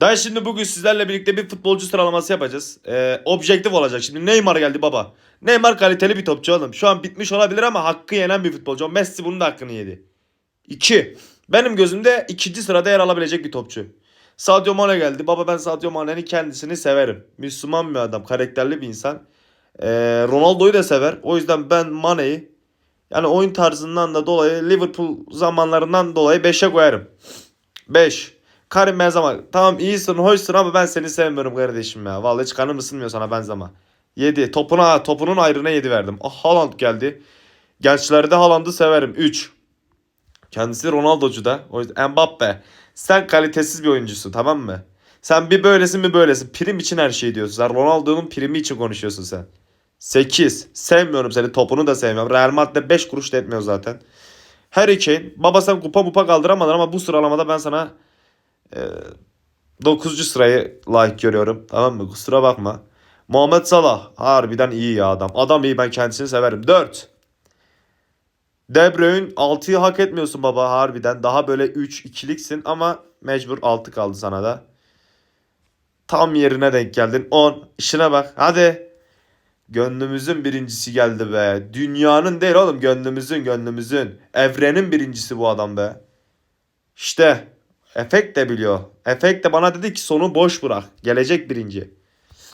Daha şimdi bugün sizlerle birlikte bir futbolcu sıralaması yapacağız. Ee, objektif olacak. Şimdi Neymar geldi baba. Neymar kaliteli bir topçu oğlum. Şu an bitmiş olabilir ama hakkı yenen bir futbolcu. Messi bunun da hakkını yedi. 2. Benim gözümde ikinci sırada yer alabilecek bir topçu. Sadio Mane geldi. Baba ben Sadio Mane'nin kendisini severim. Müslüman bir adam, karakterli bir insan. Ee, Ronaldo'yu da sever. O yüzden ben Mane'yi yani oyun tarzından da dolayı Liverpool zamanlarından dolayı 5'e koyarım. 5. Karim Benzema. Tamam iyisin, hoşsun ama ben seni sevmiyorum kardeşim ya. Vallahi hiç kanım ısınmıyor sana Benzema. 7. Topuna, topunun ayrına 7 verdim. Ah Haaland geldi. Gençlerde Haaland'ı severim. 3. Kendisi Ronaldo'cu da. O yüzden Mbappe. Sen kalitesiz bir oyuncusun tamam mı? Sen bir böylesin bir böylesin. Prim için her şeyi diyorsun. Sen Ronaldo'nun primi için konuşuyorsun sen. 8. Sevmiyorum seni. Topunu da sevmiyorum. Real Madrid'de 5 kuruş da etmiyor zaten. Harry Kane. Baba sen kupa mupa kaldıramadın ama bu sıralamada ben sana e, 9. sırayı layık görüyorum. Tamam mı? Kusura bakma. Muhammed Salah. Harbiden iyi ya adam. Adam iyi ben kendisini severim. 4. De Bruyne 6'yı hak etmiyorsun baba harbiden. Daha böyle 3 ikiliksin ama mecbur 6 kaldı sana da. Tam yerine denk geldin. 10. İşine bak. Hadi. Gönlümüzün birincisi geldi be. Dünyanın değil oğlum gönlümüzün gönlümüzün. Evrenin birincisi bu adam be. İşte. Efekt de biliyor. Efekt de bana dedi ki sonu boş bırak. Gelecek birinci.